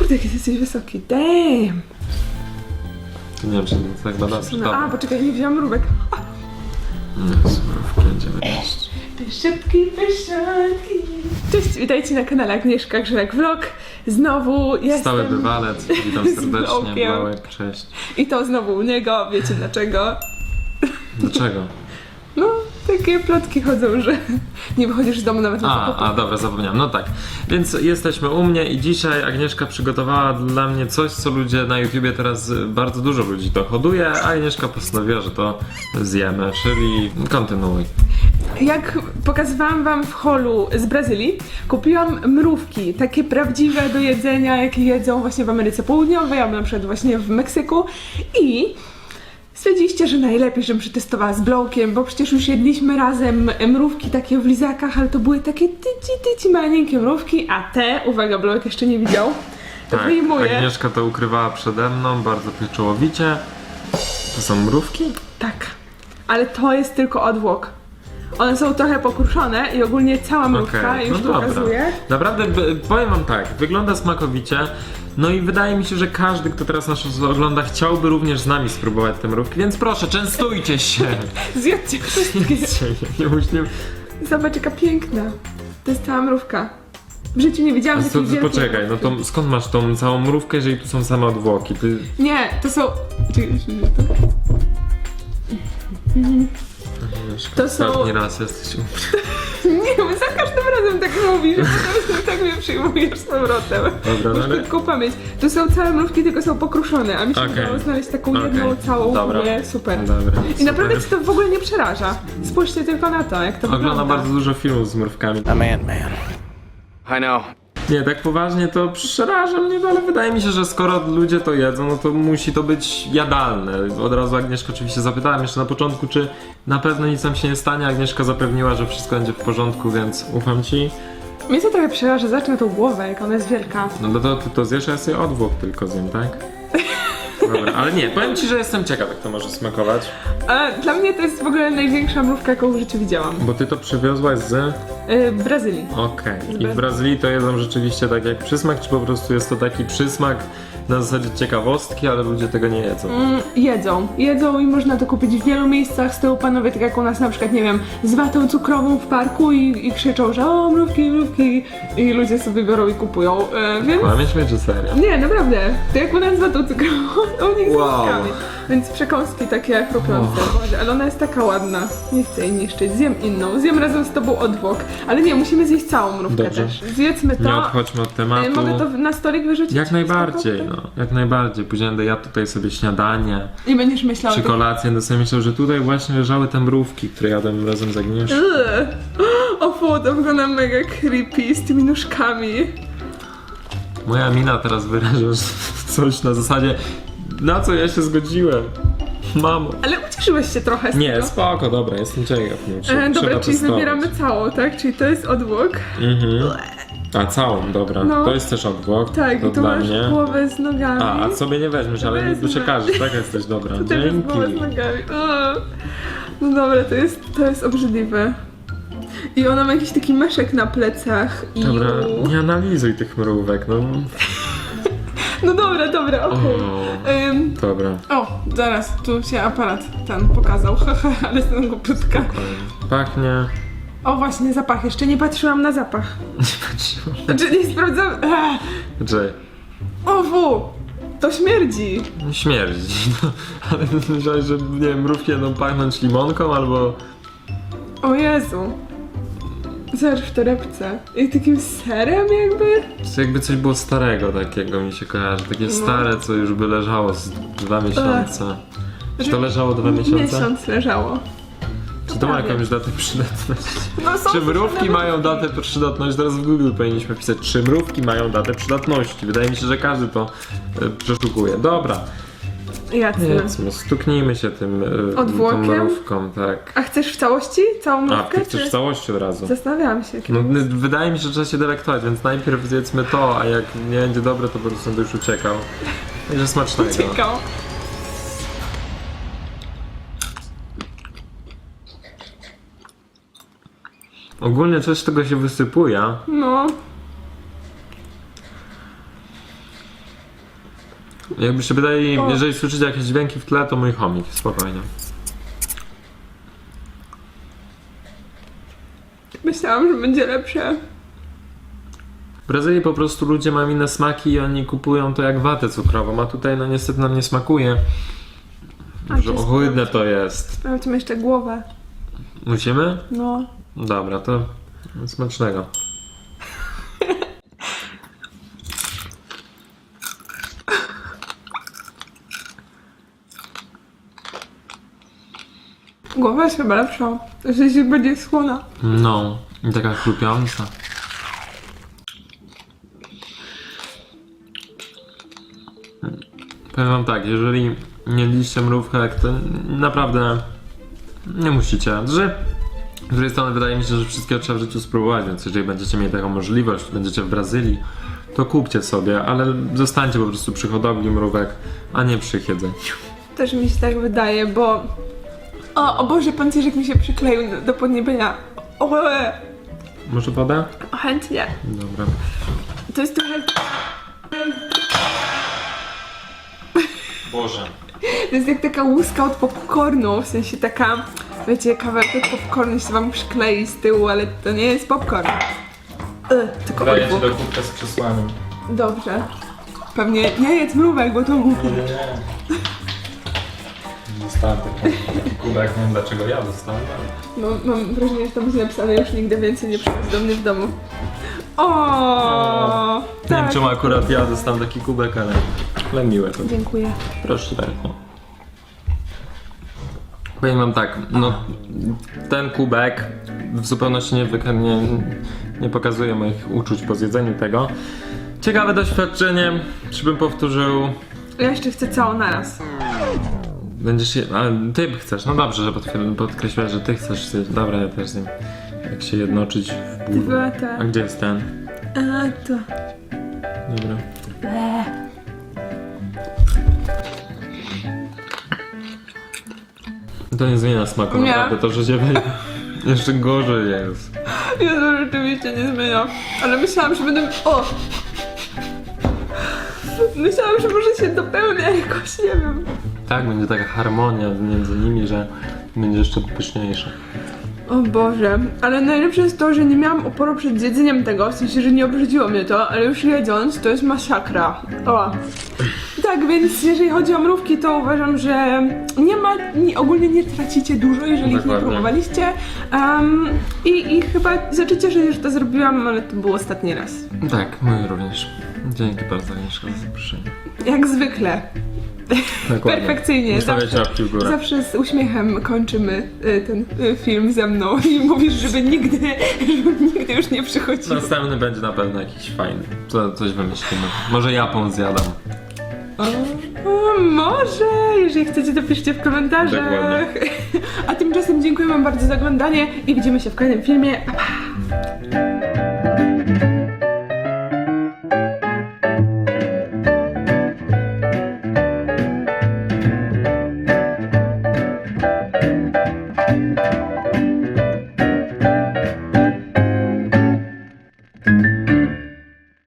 kurde, jesteś wysoki. Damn. Nie wiem, czy to tak badasz. No, a, poczekaj, nie wziąłam jeść. Pyszczepki, pyszczatki. Cześć, witajcie na kanale Agnieszka Grzelek Vlog. Znowu jestem... Stały bywalec, witam serdecznie. Blałek, cześć. I to znowu u niego, wiecie dlaczego? Dlaczego? Takie plotki chodzą, że nie wychodzisz z domu nawet na A, zakupy. a dobra, zapomniałem. No tak. Więc jesteśmy u mnie i dzisiaj Agnieszka przygotowała dla mnie coś, co ludzie na YouTubie teraz y, bardzo dużo ludzi to hoduje, a Agnieszka postanowiła, że to zjemy, czyli kontynuuj. Jak pokazywałam wam w holu z Brazylii, kupiłam mrówki, takie prawdziwe do jedzenia, jakie jedzą właśnie w Ameryce Południowej, albo na przykład właśnie w Meksyku i stwierdziliście, że najlepiej, żebym przetestowała z Blowkiem, bo przecież już jedliśmy razem mrówki takie w lizakach, ale to były takie tyci, tyci maleńkie mrówki, a te, uwaga, Blowek jeszcze nie widział, to Tak, wyjmuję. Agnieszka to ukrywała przede mną bardzo pieczołowicie. To są mrówki? Tak, ale to jest tylko odwłok. One są trochę pokruszone i ogólnie cała mrówka, Okej, już no dobra. pokazuję. Naprawdę, b- powiem wam tak, wygląda smakowicie. No i wydaje mi się, że każdy, kto teraz nas ogląda, chciałby również z nami spróbować te mrówki, więc proszę, częstujcie się! Zjadźcie wszystkie. nie musimy... Zobacz jaka piękna. To jest cała mrówka. W życiu nie widziałam A co, takiej wielkiej poczekaj, no mrówki. to skąd masz tą całą mrówkę, jeżeli tu są same odwłoki? Ty... Nie, to są... Czekaj, jeszcze to- To są- Ostatni raz jesteś u mnie. Nie, bo za każdym razem tak mówisz, że potem tak mnie przyjmujesz z powrotem. Dobra, Masz ale... krótką pamięć. Tu są całe mrówki, tylko są pokruszone, a mi się Okej. udało znaleźć taką Okej. jedną całą Dobra. super. Dobra, I naprawdę cię to w ogóle nie przeraża. Spójrzcie tylko na to, jak to Oglądam wygląda. bardzo dużo filmów z mrówkami. I'm Ant-Man. I know. Nie, tak poważnie to przeraża mnie, no ale wydaje mi się, że skoro ludzie to jedzą, no to musi to być jadalne. Od razu Agnieszkę oczywiście zapytałem jeszcze na początku, czy na pewno nic nam się nie stanie. Agnieszka zapewniła, że wszystko będzie w porządku, więc ufam ci. Mnie to trochę przeraża, zacznę tą głowę, jak ona jest wielka. No to, to to zjesz, ja sobie odwłok tylko zjem, tak? Dobra, ale nie, powiem ci, że jestem ciekaw, jak to może smakować. A dla mnie to jest w ogóle największa mrówka, jaką w życiu widziałam. Bo ty to przywiozłaś z... Yy, Brazylii. Okej. I w Brazylii to jedzą rzeczywiście tak jak przysmak, czy po prostu jest to taki przysmak na zasadzie ciekawostki, ale ludzie tego nie jedzą? Mm, jedzą. Jedzą i można to kupić w wielu miejscach. Tyłu panowie, tak jak u nas na przykład, nie wiem, z watą cukrową w parku i, i krzyczą, że o, mrówki, mrówki. I ludzie sobie biorą i kupują. E, więc... Kłamiesz czy serio? Nie, naprawdę. To jak u nas z watą cukrową, u nich z Wow. mrówkami. Więc przekąski takie chrupiące. Boże, ale ona jest taka ładna. Nie chcę jej niszczyć. Zjem inną. Zjem razem z tobą odwłok. Ale nie, musimy zjeść całą mrówkę Dobrze. też. Zjedzmy to. Nie odchodźmy od E, tematu. Mogę to na stolik wyrzucić? Jak najbardziej? No. Jak najbardziej. Później będę jadł tutaj sobie śniadanie, I będziesz myślał, czy kolację. Będę sobie myślał, że tutaj właśnie leżały te mrówki, które jadłem razem z Agnieszką. O fu, to wygląda mega creepy z tymi nóżkami. Moja mina teraz wyraża coś na zasadzie na co ja się zgodziłem. Mamo. Ale ucieszyłeś się trochę z Nie, tego. spoko, dobra, jestem ciekaw. No, E, dobra, czyli wybieramy całą, tak? Czyli to jest odwłok. Mhm. A całą, dobra. No. To jest też odwłok. Tak, to i tu dla masz mnie. głowę z nogami. A, a sobie nie weźmiesz, ale nie Wezmę. przekażesz, tak jesteś dobra. Jest Dzięki. głowę z nogami. Ugh. No dobra, to jest, to jest obrzydliwe. I ona ma jakiś taki meszek na plecach i... Dobra, nie analizuj tych mrówek, no. No dobra, dobra, okej. O, Ym, dobra. o, zaraz, tu się aparat ten pokazał, ale jestem głupiutka. Pachnie. O właśnie, zapach, jeszcze nie patrzyłam na zapach. Nie patrzyłem. Znaczy nie sprawdzam... Ech. Że O fu, to śmierdzi. śmierdzi. No, ale myślałeś, że nie wiem, mrówki będą pachnąć limonką albo. O Jezu. Zobacz w torebce. I takim serem jakby? Czy jakby coś było starego takiego mi się kojarzy. Takie No. stare, co już by leżało z dwa miesiące. Czy to leżało dwa miesiące? Miesiąc leżało. Czy to ma jakąś datę przydatności? No są Czy mrówki mają datę przydatności? Teraz w Google powinniśmy pisać, czy mrówki mają datę przydatności. Wydaje mi się, że każdy to e, przeszukuje. Dobra, jedzmy, stuknijmy się tym e, Odwłokiem? tą mrówką, tak. A chcesz w całości? Całą A, mrówkę? ty chcesz czy- w całości od razu. Zastanawiałam się. No, n- wydaje mi się, że trzeba się delektować, więc najpierw zjedzmy to, a jak nie będzie dobre, to po prostu będę już uciekał. Także smacznego. Ciekawe. Ogólnie coś z tego się wysypuje. No. Jakby się pytali, O. jeżeli słyszycie jakieś dźwięki w tle, to mój chomik, spokojnie. Myślałam, że będzie lepsze. W Brazylii po prostu ludzie mają inne smaki i oni kupują to jak watę cukrową, a tutaj no niestety nam nie smakuje. A Że to jest ohydne to jest. Sprawdźmy jeszcze głowę. Musimy? No. Dobra, to smacznego. Głowa jest chyba lepsza. W sensie będzie słona. No, i taka chrupiąca. Powiem wam tak, jeżeli nie jedliście mrówek, to naprawdę nie musicie. Że z drugiej strony wydaje mi się, że wszystkiego trzeba w życiu spróbować, więc jeżeli będziecie mieli taką możliwość, będziecie w Brazylii, to kupcie sobie, ale zostańcie po prostu przy hodowli mrówek, a nie przy jedzeniu. Też mi się tak wydaje, bo... O, o Boże, pancerzyk mi się przykleił do, do podniebienia. O, e, Może wodę? chętnie. Dobra. To jest trochę... Boże. To jest jak taka łuska od popcornu, w sensie taka... Wiecie, kawałek popcornu się wam przyklei z tyłu, ale to nie jest popcorn. E, tylko Daję ci odwód. do kubka z przesłaniem. Dobrze. Pewnie nie jedz mrówek, bo to głupie. Nie, nie. Dostałem taki kubek, nie wiem dlaczego ja dostałem, ale... Mam, mam wrażenie, że tam będzie napisane już nigdy więcej nie przychodź do mnie w domu. O, Nie tak. wiem czemu akurat ja dostałem taki kubek, ale, ale miłe to. Dziękuję. Proszę bardzo. Powiem wam tak, no ten kubek w zupełności nie, wyka- nie, nie pokazuje moich uczuć po zjedzeniu tego. Ciekawe doświadczenie, czy bym powtórzył Ja jeszcze chcę całą naraz. Będziesz je... A, ty chcesz, no dobrze, że podkre- podkreślasz, że ty chcesz zjeść. Dobra, ja też zjem. Jak się jednoczyć w ból. Dwa, tak. A gdzie jest ten? A, to... Dobra. To nie zmienia smaku, Nie. naprawdę, to, że się. Jeszcze gorzej jest. Ja to rzeczywiście nie zmienia. Ale myślałam, że będę... O! Myślałam, że może się dopełnia jakoś, nie wiem. Tak, będzie taka harmonia między nimi, że będzie jeszcze pyszniejsze. O Boże, ale najlepsze jest to, że nie miałam oporu przed jedzeniem tego, w sensie, że nie obrzydziło mnie to, ale już jedząc to jest masakra. O. Tak, więc jeżeli chodzi o mrówki, to uważam, że nie ma, nie, ogólnie nie tracicie dużo, jeżeli ich nie Dokładnie. próbowaliście. I, I chyba zaczęcie, że już to zrobiłam, ale to był ostatni raz. Tak, mój również. Dzięki bardzo, Agnieszka, za zaproszenie. Jak zwykle. Dokładnie. Perfekcyjnie. Zawsze, łapki w górę. zawsze z uśmiechem kończymy y, ten y, film ze mną i mówisz, żeby nigdy, żeby nigdy już nie przychodził. Następny będzie na pewno jakiś fajny. To coś wymyślimy. Może Japon zjadam. O, o, może, jeżeli chcecie, to piszcie w komentarzach. Dokładnie. A tymczasem dziękuję wam bardzo za oglądanie i widzimy się w kolejnym filmie. Pa, pa.